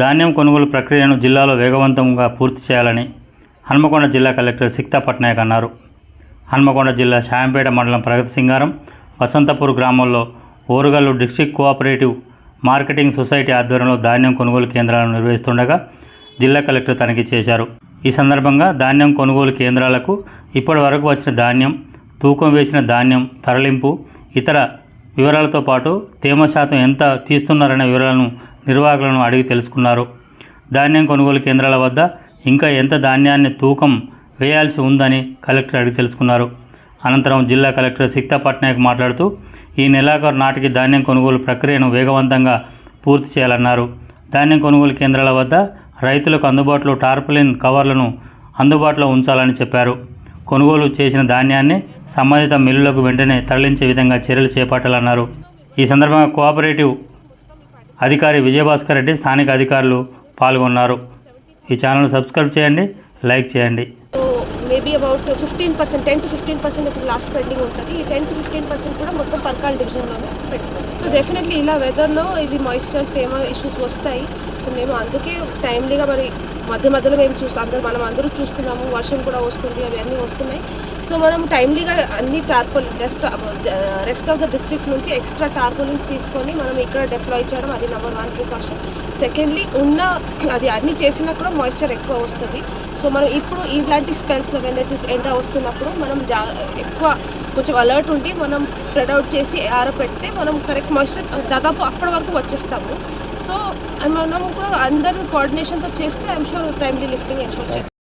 ధాన్యం కొనుగోలు ప్రక్రియను జిల్లాలో వేగవంతంగా పూర్తి చేయాలని హన్మకొండ జిల్లా కలెక్టర్ సిక్తా పట్నాయక్ అన్నారు. హన్మకొండ జిల్లా శాంపేట మండలం ప్రగతి సింగారం వసంతపూర్ గ్రామంలో Orugallu district cooperative marketing society ఆధ్వర్యంలో ధాన్యం కొనుగోలు కేంద్రాలను నిర్వహిస్తుండగా జిల్లా కలెక్టర్ తనిఖీ చేశారు. ఈ సందర్భంగా ధాన్యం కొనుగోలు కేంద్రాలకు ఇప్పటి వరకు వచ్చిన ధాన్యం తూకం వేసిన ధాన్యం తరలింపు ఇతర వివరాలతో పాటు తేమ శాతం ఎంత తీస్తున్నారనే వివరాలను నిర్వాహకులను అడిగి తెలుసుకున్నారు. ధాన్యం కొనుగోలు కేంద్రాల వద్ద ఇంకా ఎంత ధాన్యాన్ని తూకం వేయాల్సి ఉందని కలెక్టర్ అడిగి తెలుసుకున్నారు. అనంతరం జిల్లా కలెక్టర్ సిక్తా పట్నాయక్ మాట్లాడుతూ ఈ నెలాఖరు నాటికి ధాన్యం కొనుగోలు ప్రక్రియను వేగవంతంగా పూర్తి చేయాలన్నారు. ధాన్యం కొనుగోలు కేంద్రాల వద్ద రైతులకు అందుబాటులో టార్పలిన్ కవర్లను అందుబాటులో ఉంచాలని చెప్పారు. కొనుగోలు చేసిన ధాన్యాన్ని సంబంధిత మిల్లులకు వెంటనే తరలించే విధంగా చర్యలు చేపట్టాలన్నారు. ఈ సందర్భంగా కోఆపరేటివ్ అధికారి విజయభాస్కర్ రెడ్డి స్థానిక అధికారులు పాల్గొన్నారు. ఈ ఛానల్ సబ్స్క్రైబ్ చేయండి లైక్ చేయండి. So maybe about fifteen percent ten to fifteen percent ఇప్పుడు లాస్ట్ పెండింగ్ ఉంటుంది. ఈ టెన్ టు ఫిఫ్టీన్ పర్సెంట్ కూడా మొత్తం పర్కాల్ డివిజన్లోనే పెండింగ్ ఉంది సో డెఫినెట్లీ ఇలా వెదర్లో ఇది మాయిశ్చర్ తేమ ఇష్యూస్ వస్తాయి. సో మేము అందుకే టైమ్లీగా మరి మధ్య మధ్యలో మేము చూస్తాం. అందరూ మనం అందరూ చూస్తున్నాము. వర్షం కూడా వస్తుంది అవి అన్నీ వస్తున్నాయి. సో మనం టైమ్లీగా అన్ని tarpaulin rest rest of the district నుంచి ఎక్స్ట్రా టార్పోలిన్స్ తీసుకొని మనం ఇక్కడ డిప్లాయ్ చేయడం అది నెంబర్ వన్ ప్రికాషన్ సెకండ్లీ ఉన్న అది అన్ని చేసినా కూడా మాయిశ్చర్ ఎక్కువ వస్తుంది. సో మనం ఇప్పుడు ఇలాంటి స్పెల్స్ సెవెన్ వెనైటీస్ ఎండ వస్తున్నప్పుడు మనం జా ఎక్కువ కొంచెం అలర్ట్ ఉండి మనం స్ప్రెడ్ అవుట్ చేసి ఆరపెడితే మనం కరెక్ట్ మాయిశ్చర్ దాదాపు అప్పటి వరకు వచ్చేస్తాము. సో మనం కూడా అందరూ కోఆర్డినేషన్తో చేస్తే I'm sure timely lifting ensure చేస్తాం.